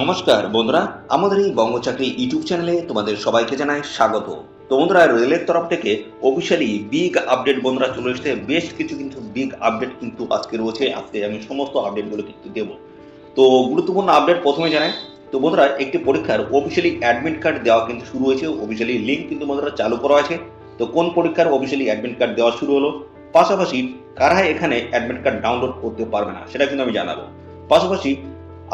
নমস্কার বন্ধুরা, আমাদের এই বঙ্গচাকরি ইউটিউব চ্যানেলে তোমাদের সবাইকে জানাই স্বাগত। তো রেলের তরফ থেকে অফিসিয়ালি বিগ আপডেট বন্ধুরা চলে এসেছে। বেশ কিছু কিন্তু বিগ আপডেট কিন্তু আজকে রয়েছে। আজকে আমি সমস্ত আপডেটগুলো কিন্তু দেব। তো গুরুত্বপূর্ণ আপডেট প্রথমে জানাই। তো বন্ধুরা, একটি পরীক্ষার অফিসিয়ালি অ্যাডমিট কার্ড দেওয়া কিন্তু শুরু হয়েছে। অফিসিয়ালি লিঙ্ক কিন্তু বন্ধুরা চালু করা আছে। তো কোন পরীক্ষার অফিসিয়ালি অ্যাডমিট কার্ড দেওয়া শুরু হলো? পাশাপাশি কারা এখানে অ্যাডমিট কার্ড ডাউনলোড করতে পারবে না, সেটা কিন্তু আমি জানাব। পাশাপাশি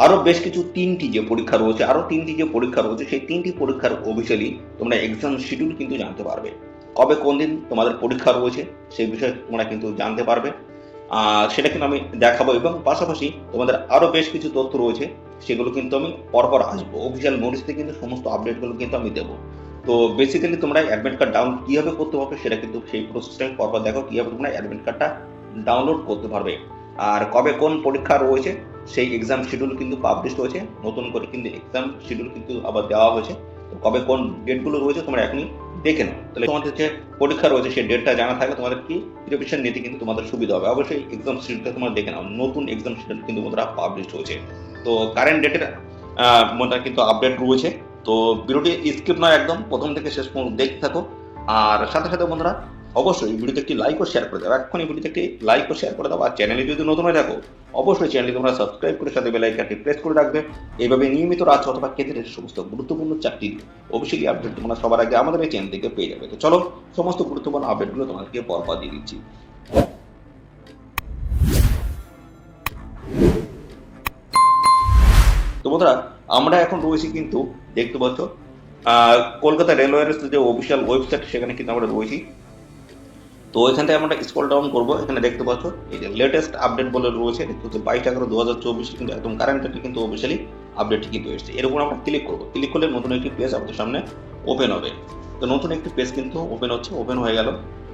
আরও বেশ কিছু তিনটি যে পরীক্ষা রয়েছে, আরও তিনটি যে পরীক্ষা রয়েছে, সেই তিনটি পরীক্ষার অফিসিয়ালি তোমরা এক্সাম শিডিউল কিন্তু জানতে পারবে। কবে কোন দিন তোমাদের পরীক্ষা রয়েছে, সেই বিষয়ে তোমরা কিন্তু জানতে পারবে। আর সেটা কিন্তু আমি দেখাবো এবং পাশাপাশি তোমাদের আরও বেশ কিছু তথ্য রয়েছে, সেগুলো কিন্তু আমি পরপর আসব। অফিসিয়াল নোটিসে কিন্তু সমস্ত আপডেটগুলো কিন্তু আমি দেবো। তো বেসিক্যালি তোমরা অ্যাডমিট কার্ড ডাউন কীভাবে করতে পারবে, সেটা কিন্তু সেই প্রসেসটা পরপর দেখো কীভাবে তোমরা অ্যাডমিট কার্ডটা ডাউনলোড করতে পারবে। আর কবে কোন পরীক্ষা রয়েছে সেই এক্সাম শিডিউল কিন্তু পাবলিশ হয়েছে, নতুন করে কিন্তু এক্সাম শিডিউল কিন্তু আবার দেওয়া হয়েছে। কবে কোন ডেটগুলো রয়েছে তোমরা এখনই দেখে নাও। তাহলে তোমাদের যে পরীক্ষা রয়েছে, সেই ডেটটা জানা থাকলে তোমাদের কি প্রিপারেশন নিতে কিন্তু তোমাদের সুবিধা হবে। অবশ্যই এক্সাম শিডিউলটা তোমরা দেখে নাও। নতুন এক্সাম শিডিউল কিন্তু তোমরা পাবলিশ হয়েছে। তো কারেন্ট ডেটের মধ্যে কিন্তু আপডেট রয়েছে। তো ভিডিওটি স্কিপ নয় একদম, প্রথম থেকে শেষ পর্যন্ত দেখতে থাকো। আর সাথে সাথে বন্ধুরা অবশ্যই ভিডিওতে একটি লাইক ও শেয়ার করে দাও। এক্ষুনি ভিডিওতে একটি লাইক ও শেয়ার করে দাও। আর চ্যানেলে যদি নতুন হয়ে থাকো, অবশ্যই চ্যানেলটি তোমরা সাবস্ক্রাইব করে সাথে বেল আইকনটি প্রেস করে রাখবে। এইভাবে নিয়মিত রাজ অথবা কেন্দ্রের সমস্ত গুরুত্বপূর্ণ চাকরির অফিসিয়ালি আপডেট তোমরা সবার আগে আমাদের এই চ্যানেল থেকে পেয়ে যাবে। তো চলো, সমস্ত গুরুত্বপূর্ণ আপডেটগুলো তোমাদেরকে পরপর দিয়ে দিচ্ছি। তো বন্ধুরা, আমরা এখন রয়েছি কিন্তু, দেখতে পাচ্ছ কলকাতা রেলওয়ের যে অফিসিয়াল ওয়েবসাইট সেখানে কিন্তু আমরা রয়েছি। তো এখান থেকে আমরা স্ক্রল ডাউন করব। এখানে দেখতে পাচ্ছ, এই যে লেটেস্ট আপডেট বলে রয়েছে পাচ্ছ, বাইশ এগারো দু হাজার চব্বিশ কিন্তু একদম কারেন্ট কিন্তু অফিসিয়ালি আপডেট কিন্তু এসেছে। এর উপর আমরা ক্লিক করব। ক্লিক করলে নতুন একটি পেজ আমাদের সামনে ওপেন হবে। তো নতুন একটি পেজ কিন্তু ওপেন হচ্ছে ওপেন হয়ে গেল।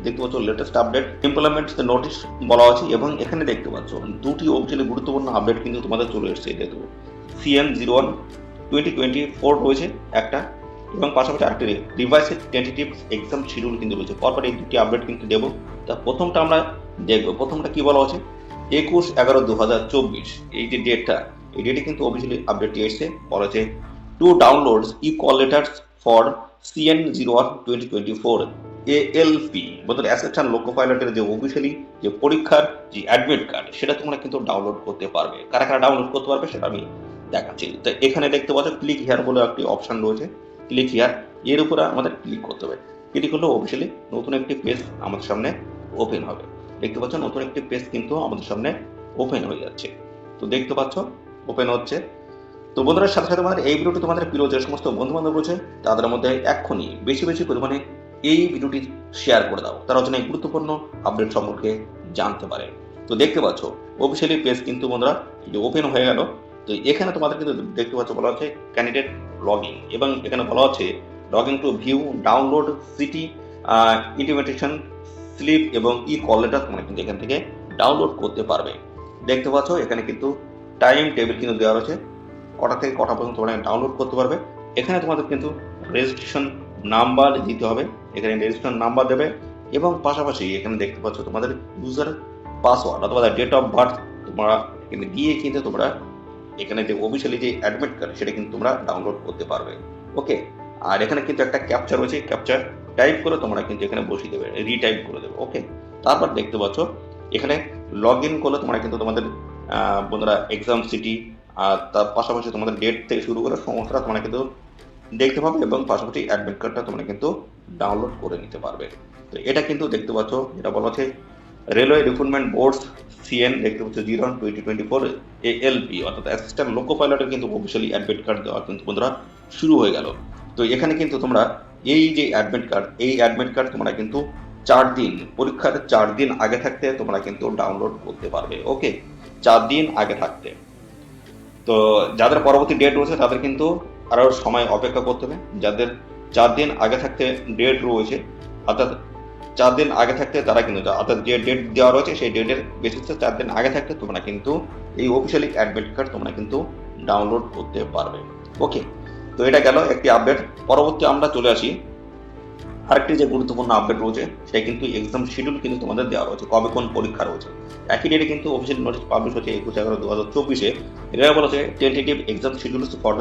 দেখতে পাচ্ছ লেটেস্ট আপডেট ইমপ্লিমেন্ট নোটিশ বলা আছে, এবং এখানে দেখতে পাচ্ছ, দুটি অফিসিয়ালি গুরুত্বপূর্ণ আপডেট কিন্তু তোমাদের চলে এসেছে। দেখো CM zero one twenty twenty four রয়েছে একটা। এবং পাশাপাশি আরেকটি রিভাইসেড টেন্টেটিভ এক্সাম শিডিউল কিন্তু রয়েছে। পরপর এই দুটি আপডেট কিন্তু দেবো। তা প্রথমটা আমরা দেখব। প্রথমটা কি বলা হচ্ছে একুশ এগারো দু হাজার চব্বিশ। এই যে ডেটটা এই ডেটে কিন্তু অফিসিয়ালি আপডেটটি এসছে। বলা আছে to downloads e call letters for CEN zero one twenty twenty four ALP বলতে অ্যাসেপশন লোকো পাইলটের যে অফিসিয়ালি যে পরীক্ষার যে অ্যাডমিট কার্ড সেটা তোমরা কিন্তু ডাউনলোড করতে পারবে। কারা কারা ডাউনলোড করতে পারবে সেটা আমি দেখাচ্ছি। তো এখানে দেখতে পাচ্ছ ক্লিক হেয়ার বলে একটি অপশন রয়েছে। ক্লিক হিয়ার এর উপরে আমাদের ক্লিক করতে হবে। ক্লিক করলে অফিসিয়ালি নতুন একটি পেজ আমাদের সামনে ওপেন হবে। দেখতে পাচ্ছ নতুন একটি পেজ কিন্তু আমাদের সামনে ওপেন হয়ে যাচ্ছে। তো দেখতে পাচ্ছ ওপেন হচ্ছে। তো বন্ধুরা, সাথে সাথে আমাদের এই ভিডিওটি তোমাদের প্রিয় যে সমস্ত বন্ধু বান্ধব রয়েছে, তাদের মধ্যে এক্ষুনি বেশি বেশি পরিমাণে এই ভিডিওটি শেয়ার করে দাও। তারা যেন এই গুরুত্বপূর্ণ আপডেট সম্পর্কে জানতে পারে। তো দেখতে পাচ্ছ অফিসিয়ালি পেজ কিন্তু বন্ধুরা ওপেন হয়ে গেল। তো এখানে তোমাদের কিন্তু দেখতে পাচ্ছ বলা হচ্ছে ক্যান্ডিডেট লগইন এবং এখানে বলা হচ্ছে login to view download city intimation slip এবং ই কল লেটার তোমরা কিন্তু এখান থেকে ডাউনলোড করতে পারবে। দেখতে পাচ্ছ এখানে কিন্তু টাইম টেবিল কিন্তু দেওয়া রয়েছে। কটা থেকে কটা পর্যন্ত তোমরা ডাউনলোড করতে পারবে। এখানে তোমাদের কিন্তু রেজিস্ট্রেশন নাম্বার দিতে হবে। এখানে রেজিস্ট্রেশন নাম্বার দেবে এবং পাশাপাশি এখানে দেখতে পাচ্ছ তোমাদের ইউজার পাসওয়ার্ড অথবা ডেট অফ বার্থ তোমরা এখানে দিয়ে কিন্তু তোমরা এখানে যে অফিসিয়ালি যে অ্যাডমিট কার্ড সেটা কিন্তু তোমরা ডাউনলোড করতে পারবে। ওকে আর এখানে কিন্তু একটা ক্যাপচার রয়েছে ক্যাপচার টাইপ করে তোমরা কিন্তু এখানে বসিয়ে দেবে রিটাইপ করে দেবে ওকে তারপর দেখতে পাচ্ছ, এখানে লগ ইন করলে তোমরা কিন্তু তোমাদের বন্ধুরা এক্সাম সিটি আর তার পাশাপাশি তোমাদের ডেট থেকে শুরু করে সমস্তটা তোমরা কিন্তু দেখতে পাবে এবং পাশাপাশি অ্যাডমিট কার্ডটা তোমরা কিন্তু ডাউনলোড করে নিতে পারবে। তো এটা কিন্তু দেখতে পাচ্ছ, যেটা বলা হচ্ছে রেলওয়ে রিক্রুটমেন্ট বোর্ডস সিএন দেখতে পাচ্ছ zero twenty twenty four ALP অর্থাৎ অ্যাসিস্ট্যান্ট লোকো পাইলটের কিন্তু অফিসিয়ালি অ্যাডমিট কার্ড দেওয়া কিন্তু বন্ধুরা শুরু হয়ে গেল। তো এখানে কিন্তু তোমরা এই যে অ্যাডমিট কার্ড এই অ্যাডমিট কার্ড তোমরা কিন্তু চার দিন, পরীক্ষার চার দিন আগে থাকতে তোমরা কিন্তু ডাউনলোড করতে পারবে ওকে চার দিন আগে থাকতে। তো যাদের পরবর্তী ডেট রয়েছে, তাদের কিন্তু আরও সময় অপেক্ষা করতে হবে। যাদের চার দিন আগে থাকতে ডেট রয়েছে, অর্থাৎ চার দিন আগে থাকতে তারা কিন্তু অর্থাৎ যে ডেট দেওয়া রয়েছে সেই ডেটের বেসিসে চার দিন আগে থাকতে তোমরা কিন্তু এই অফিসিয়ালি অ্যাডমিট কার্ড তোমরা কিন্তু ডাউনলোড করতে পারবে। ওকে তো এটা গেল একটি আপডেট পরবর্তী আমরা চলে আসি। আরেকটি যে গুরুত্বপূর্ণ আপডেট রয়েছে সেটা কিন্তু এক্সাম শিডিউল কিন্তু তোমাদের দেওয়া রয়েছে, কবে কোন পরীক্ষা রয়েছে। একই ডেটে কিন্তু অফিসিয়াল নোটিশ পাবলিশ হচ্ছে একুশ এগারো দু হাজার চব্বিশে। এটা বলা হচ্ছে tentative exam schedules for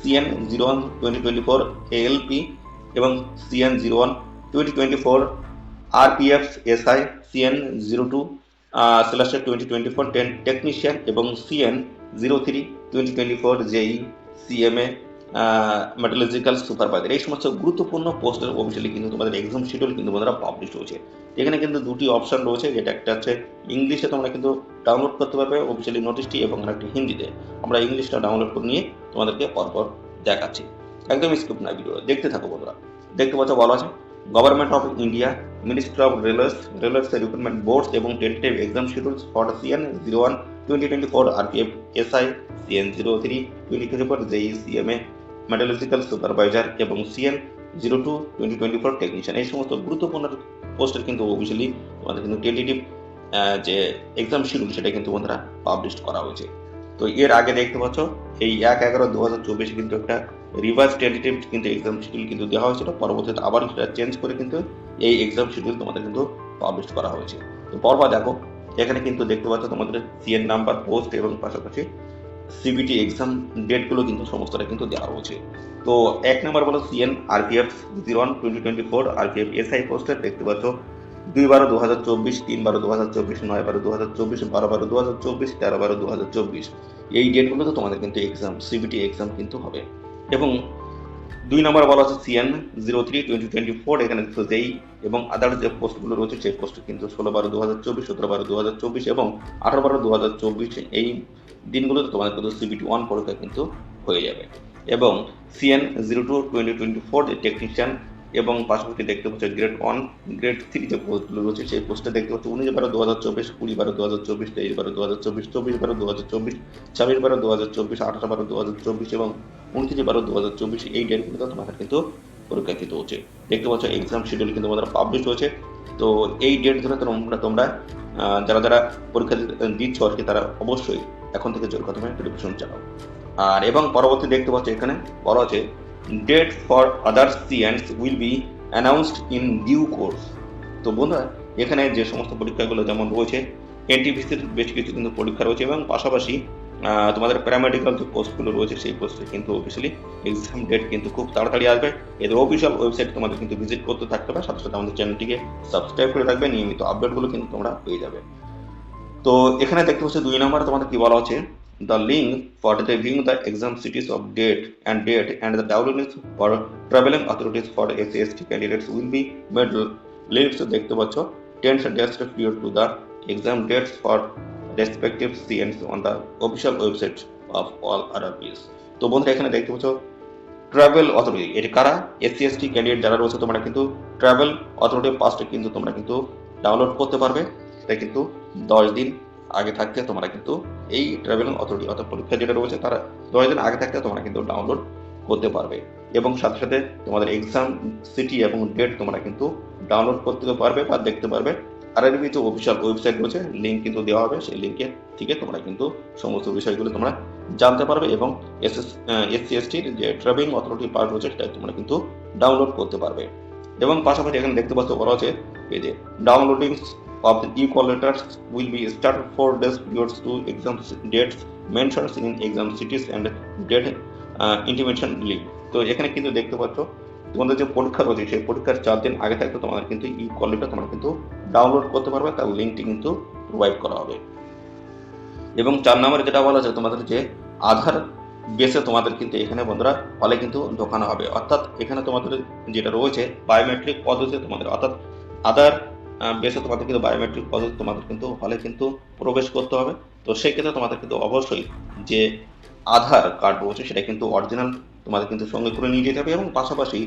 CEN zero one twenty twenty four ALP এবং CEN zero one twenty twenty four RPF SI CEN zero two সেলাস্টার twenty twenty four ten technician এবং CEN zero three twenty twenty four JE CMA metallurgical supervisor এই সমস্ত গুরুত্বপূর্ণ পোস্টের officially কিন্তু তোমাদের exam schedule কিন্তু বন্ধুরা পাবলিশ হয়েছে। এখানে কিন্তু দুটি অপশন রয়েছে, যেটা একটা হচ্ছে ইংলিশে তোমরা কিন্তু ডাউনলোড করতে পারবে অফিসিয়ালি নোটিশটি এবং আরেকটি হিন্দিতে। আমরা ইংলিশটা ডাউনলোড করে নিয়ে তোমাদেরকে পরপর দেখাচ্ছি। একদম স্কিপ না ভিডিও দেখতে থাকো বন্ধুরা। দেখতে পাচ্ছ বলা আছে? Government of India ministry of railways railways recruitment boards এবং tentative exam schedules for CEN zero one twenty twenty four RPF SI CEN zero three twenty twenty four JE CMA metallurgical supervisor এবং CEN zero two twenty twenty four technician এই সমস্ত গুরুত্বপূর্ণ পোস্টের কিন্তু officially আমাদের কিন্তু tentative যে exam schedule সেটা কিন্তু বন্ধুরা পাবলিশ করা হয়েছে। তো এর আগে দেখতে পাচ্ছ, এই এক এগারো দু হাজার চব্বিশে কিন্তু একটা রিভার্স টেন্টেটিভ কিন্তু এক্সাম শিডিউল কিন্তু দেওয়া হয়েছিল। পরবর্তীতে আবার সেটা চেঞ্জ করে কিন্তু এই এক্সাম শিডিউল তোমাদের কিন্তু পাবলিশ করা হয়েছে। তো পরপর দেখো, এখানে কিন্তু দেখতে পাচ্ছ তোমাদের সিএন নাম্বার পোস্ট এবং পাশাপাশি সিবিটি এক্সাম ডেটগুলো কিন্তু সমস্তটা কিন্তু দেওয়া হয়েছে। তো এক নম্বর বলো CEN RPF zero one twenty twenty four RPF SI poster দেখতে পাচ্ছ দুই বারো দু হাজার চব্বিশ, তিন বারো দু হাজার চব্বিশ, নয় বারো দু হাজার চব্বিশ, বারো বারো দু হাজার চব্বিশ, তেরো বারো দু হাজার চব্বিশ। এই ডেটগুলোতে তোমাদের কিন্তু এক্সাম সিবিটি এক্সাম কিন্তু হবে। এবং দুই নম্বর বলা হচ্ছে CEN zero three twenty twenty four, এখানে কিন্তু যেই এবং আদার্স যে পোস্টগুলো রয়েছে, সেই পোস্ট কিন্তু ষোলো বারো দু হাজার চব্বিশ, সতেরো বারো দু হাজার চব্বিশ এবং আঠারো বারো দু হাজার চব্বিশ এই দিনগুলোতে তোমাদের কিন্তু সিবিটি ওয়ান পরীক্ষা কিন্তু হয়ে যাবে। এবং CEN zero two twenty twenty four যে টেকনিশিয়ান এবং পাশাপাশি দেখতে পাচ্ছ গ্রেড ওয়ান গ্রেড থ্রি যে পোস্টগুলো রয়েছে, সেই পোস্টে দেখতে পাচ্ছ উনিশ বারো দু হাজার চব্বিশ, কুড়ি বারো দু হাজার চব্বিশ, তেইশ বারো দু হাজার চব্বিশ চব্বিশ বারো দু হাজার চব্বিশ, ছাব্বিশ বারো দু হাজার চব্বিশ আঠারো বারো দু হাজার চব্বিশ এবং উনত্রিশ বারো দু হাজার চব্বিশ এই ডেটগুলোতে তোমাদের কিন্তু পরীক্ষা কিন্তু হচ্ছে। দেখতে পাচ্ছ এক্সাম শিডিউল কিন্তু আমাদের পাবলিশ হয়েছে। তো এই ডেট ধরে তোমরা তোমরা যারা যারা পরীক্ষা দিচ্ছ আর কি, তারা অবশ্যই এখন থেকে জোর কথা প্রিপারেশন চালাও। আর এবং পরবর্তী দেখতে পাচ্ছ এখানে বলা আছে date for others CENs will be announced in due course তো বন্ধুরা, এখানে যে সমস্ত পরীক্ষাগুলো যেমন রয়েছে এনটিভিসির বেশ কিছু কিন্তু পরীক্ষা রয়েছে এবং পাশাপাশি তোমাদের প্যারামেডিক্যাল যে পোস্টগুলো রয়েছে, সেই পোস্টে কিন্তু অফিসিয়ালি এক্সাম ডেট কিন্তু খুব তাড়াতাড়ি আসবে। এদের অফিসিয়াল ওয়েবসাইট তোমাদের কিন্তু ভিজিট করতে থাকতে হবে। সাথে সাথে আমাদের চ্যানেলটিকে সাবস্ক্রাইব করে রাখবে। নিয়মিত আপডেটগুলো কিন্তু তোমরা পেয়ে যাবে। তো এখানে দেখতে পাচ্ছ দুই নম্বরে তোমাদের কি বলা হচ্ছে link for reviewing the exam cities of date and date and the download for travelling authorities for S S T candidates will be made links দেখতে পাচ্ছ। টেন্স ডেস্ট period to the exam dates for respective CENs on the official website of all RRBs তো বন্ধুরা, এখানে দেখতে পাচ্ছ travel authority এটি কারা? এসসি এসটি ক্যান্ডিডেট যারা রয়েছে, তোমরা কিন্তু ট্রাভেল অথরিটি পাসটা কিন্তু তোমরা কিন্তু ডাউনলোড করতে পারবে। সেটা কিন্তু দশ দিন আগে থাকতে তোমরা কিন্তু এই ট্রাভেল অথরিটি অর্থাৎ পরীক্ষা যেটা রয়েছে, তারা দশ দিন আগে থাকতে তোমরা কিন্তু ডাউনলোড করতে পারবে। এবং সাথে সাথে তোমাদের এক্সাম সিটি এবং ডেট তোমরা কিন্তু ডাউনলোড করতে পারবে বা দেখতে পারবে। আর এর যে অফিসিয়াল ওয়েবসাইট রয়েছে লিঙ্ক কিন্তু দেওয়া হবে, সেই লিঙ্কের থেকে তোমরা কিন্তু সমস্ত বিষয়গুলো তোমরা জানতে পারবে এবং এস এস এসসি এসটির যে ট্রাভেলিং অথরিটি পার্ট রয়েছে সেটা তোমরা কিন্তু ডাউনলোড করতে পারবে। এবং পাশাপাশি এখানে দেখতে পাচ্ছ বলা আছে এই যে downloading of the equal letters will be started four days prior to exam dates mentioned in exam cities and date uh, intimation link তো এখানে কিন্তু দেখতে পাচ্ছ তোমাদের যে পরীক্ষা রয়েছে সেই পরীক্ষার চার দিন আগে থাকতে তোমাদের কিন্তু ই কলেটা তোমরা কিন্তু ডাউনলোড করতে পারবে তার লিঙ্কটি কিন্তু প্রোভাইড করা হবে। এবং চার নম্বরে যেটা বলা আছে তোমাদের যে আধার বেসে তোমাদের কিন্তু এখানে বন্ধুরা হলে কিন্তু ঢোকানো হবে। অর্থাৎ এখানে তোমাদের যেটা রয়েছে বায়োমেট্রিক পদ্ধতি তোমাদের অর্থাৎ আধার বেসে তোমাদের কিন্তু বায়োমেট্রিক পদ্ধতি তোমাদের কিন্তু হলে কিন্তু প্রবেশ করতে হবে। তো সেক্ষেত্রে তোমাদের কিন্তু অবশ্যই যে আধার কার্ড রয়েছে, সেটা কিন্তু অরিজিনাল তোমাদের কিন্তু সঙ্গে করে নিয়ে যেতে হবে এবং পাশাপাশি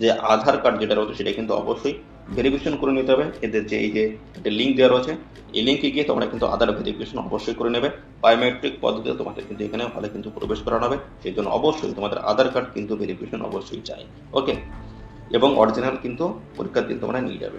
যে আধার কার্ড যেটা রয়েছে, সেটা কিন্তু অবশ্যই ভেরিফিকেশন করে নিতে হবে। এদের যে এই যে একটা লিঙ্ক দেওয়া রয়েছে, এই লিঙ্কে গিয়ে তোমরা কিন্তু আধার ভেরিফিকেশন অবশ্যই করে নেবে। বায়োমেট্রিক পদ্ধতিতে তোমাদের কিন্তু এখানে হলে কিন্তু প্রবেশ করানো হবে। সেই জন্য অবশ্যই তোমাদের আধার কার্ড কিন্তু ভেরিফিকেশন অবশ্যই চাই। ওকে এবং অরিজিনাল কিন্তু পরীক্ষার দিন তোমরা নিয়ে যাবে।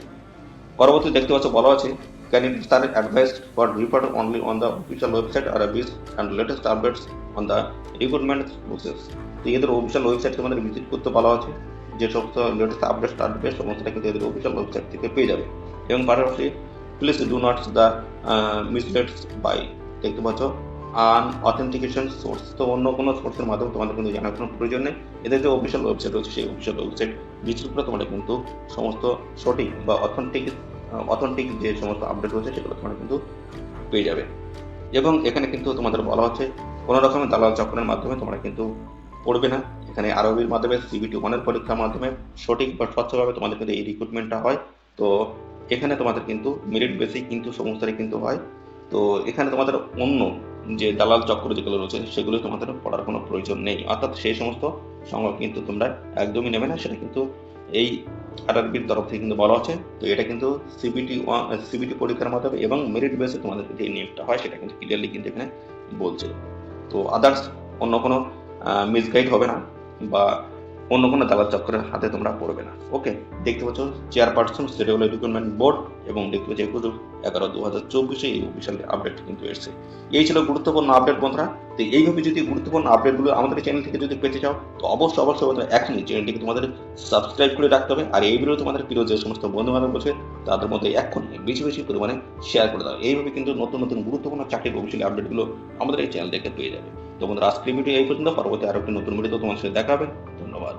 পরবর্তী দেখতে পাচ্ছ বলা আছে candidates are advised for report only on the official website RRBs and latest updates on the recruitment process? তো এদের অফিসিয়াল ওয়েবসাইট তোমাদের ভিজিট করতে বলা আছে, যে সমস্ত লেটেস্ট আপডেট আসবে সমস্তটা কিন্তু এদের অফিসিয়াল ওয়েবসাইট থেকে পেয়ে যাবে। এবং পাশাপাশি please do not the misleads by দেখতে পাচ্ছ? আন অথেন্টিকেশন সোর্স তো অন্য কোনো সোর্সের মাধ্যমে তোমাদের কিন্তু জানার কোনো প্রয়োজন নেই। এদের যে অফিসিয়াল ওয়েবসাইট রয়েছে, সেই অফিসিয়াল ওয়েবসাইট ভিজিট করে তোমরা কিন্তু সমস্ত সঠিক বা অথেন্টিক অথেন্টিক যে সমস্ত আপডেট রয়েছে, সেগুলো তোমরা কিন্তু পেয়ে যাবে। এবং এখানে কিন্তু তোমাদের বলা হচ্ছে, কোনো রকমের দালাল চক্রের মাধ্যমে তোমরা কিন্তু পড়বে না। এখানে আরবির মাধ্যমে সিবিটি ওয়ানের পরীক্ষার মাধ্যমে সঠিক বা স্বচ্ছভাবে তোমাদের কিন্তু এই রিক্রুটমেন্টটা হয়। তো এখানে তোমাদের কিন্তু মেরিট বেসিক কিন্তু সমস্তটাই কিন্তু হয়। তো এখানে তোমাদের অন্য যে দালাল চক্র যেগুলো রয়েছে, সেগুলো তোমাদের পড়ার কোনো প্রয়োজন নেই। অর্থাৎ সেই সমস্ত সংজ্ঞা কিন্তু তোমরা একদমই নেবে না। সেটা কিন্তু এই আরআরবির তরফ থেকে কিন্তু বলা হচ্ছে। তো এটা কিন্তু সিবিটি সিবিটি পরীক্ষার মাধ্যমে এবং মেরিট বেসে তোমাদের যে নিয়োগটা হয়, সেটা কিন্তু ক্লিয়ারলি কিন্তু এখানে বলছে। তো আদার্স অন্য কোনো মিসগাইড হবে না বা অন্য কোনো দালাল চক্রের হাতে তোমরা পড়বে না। ওকে দেখতে পাচ্ছ চেয়ারপারসন সিরিয়াল রিক্রুটমেন্ট বোর্ড এবং দেখতে পাচ্ছ, একুশ এগারো দু হাজার চব্বিশে এই অফিসিয়াল আপডেট কিন্তু এসছে। এই ছিল গুরুত্বপূর্ণ আপডেট বন্ধুরা। তো এইভাবে যদি গুরুত্বপূর্ণ আপডেটগুলো আমাদের চ্যানেল থেকে যদি পেতে চাও, তো অবশ্যই অবশ্যই বন্ধুরা এখনই চ্যানেলটিকে তোমাদের সাবস্ক্রাইব করে রাখতে হবে। আর এই ভিডিও তোমাদের প্রিয় যে সমস্ত বন্ধু বান্ধব রয়েছে, তাদের মধ্যে এখনই বেশি বেশি পরিমাণে শেয়ার করে দাও। এইভাবে কিন্তু নতুন নতুন গুরুত্বপূর্ণ চাকরির অফিসিয়াল আপডেটগুলো আমাদের এই চ্যানেল থেকে পেয়ে যাবে। তো বন্ধুরা, আজকের ভিডিও এই পর্যন্ত। পরবর্তী আরও একটি নতুন ভিডিও তোমার সাথে দেখা হবে। ধন্যবাদ